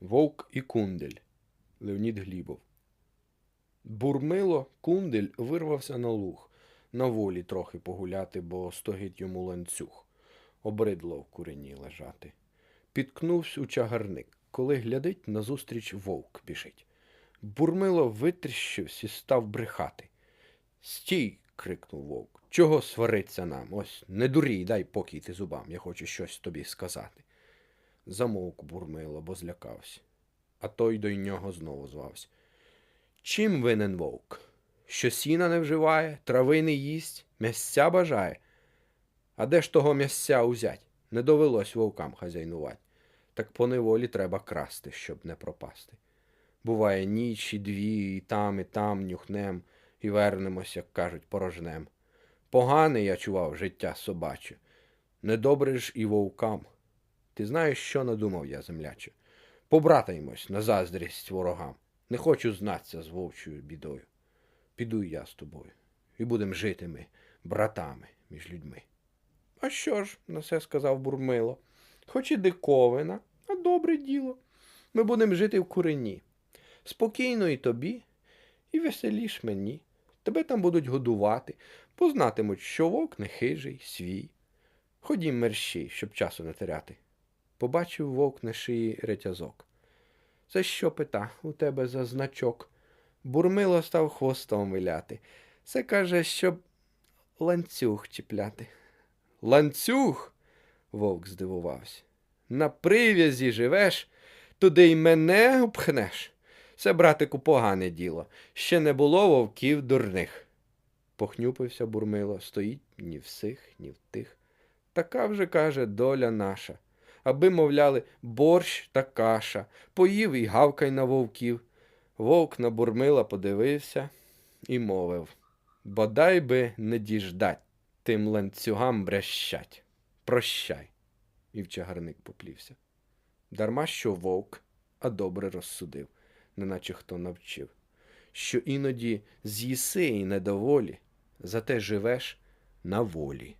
Вовк і кундель. Леонід Глібов. Бурмило кундель вирвався на луг, на волі трохи погуляти, бо стогить йому ланцюг. Обридло в курені лежати. Підкнувся у чагарник, коли глядить, назустріч вовк біжить. Бурмило витріщився і став брехати. Стій. крикнув вовк. Чого свариться нам? Ось не дурій, дай покій ти зубам, я хочу щось тобі сказати. Замовк бурмило, бо злякався. А той до нього знову звався. Чим винен вовк? Що сіна не вживає, трави не їсть, м'ясця бажає. А де ж того м'ясця узять? Не довелось вовкам хазяйнувати. Так по неволі треба красти, щоб не пропасти. Буває ніч і дві, і там, і там нюхнем, і вернемось, як кажуть, порожнем. Погане я чував життя собаче, недобре ж і вовкам. Ти знаєш, що надумав я, земляче? Побратаймось на заздрість ворогам. Не хочу знатися з вовчою бідою. Піду я з тобою, і будем жити ми, братами між людьми. А що ж, на це сказав Бурмило, хоч і диковина, а добре діло. Ми будемо жити в курені. Спокійно і тобі, і веселіш мені. Тебе там будуть годувати, познатимуть, що вовк не хижий, свій. Ходім мерщій, щоб часу не теряти. Побачив вовк на шиї ретязок. Це що пита у тебе за значок? Бурмило став хвостом виляти. Це каже, щоб ланцюг чіпляти. Ланцюг? вовк здивувався. На прив'язі живеш, туди й мене обхнеш. Це, братику, погане діло. Ще не було вовків дурних. Похнюпився бурмило, стоїть ні в сих, ні в тих. Така вже, каже, доля наша. Аби, мовляли, борщ та каша, поїв і гавкай на вовків. Вовк на бурмила подивився і мовив Бодай би не діждать, тим ланцюгам брещать. Прощай. І в чагарник поплівся. Дарма що вовк, а добре розсудив, неначе хто навчив, що іноді з'їси і недоволі, зате живеш на волі.